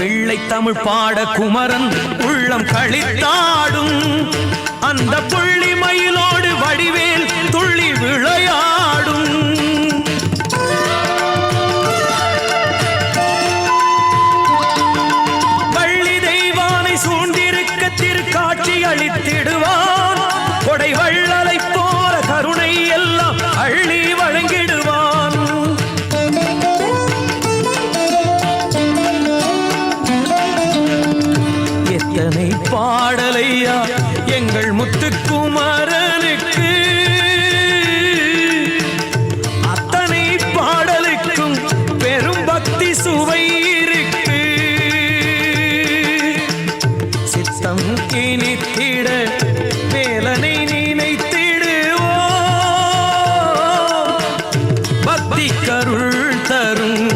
பிள்ளை தமிழ் பாட குமரன் உள்ளம் கழித்தாடும் அந்த புள்ளி மயிலோடு வடிவேல் துள்ளி விளையாடும். வள்ளி தெய்வானை சூழ்ந்திருக்க திருக்காட்சி அளித்திடுவார். பாடலையா? எங்கள் முத்துக்குமாரனுக்கு. அத்தனை பாடலுக்கும் பெரும் பக்தி சுவை இருக்கு. சித்தம் இனித்திட வேலனை நினைத்திடுவோ பக்தி கருள் தரும்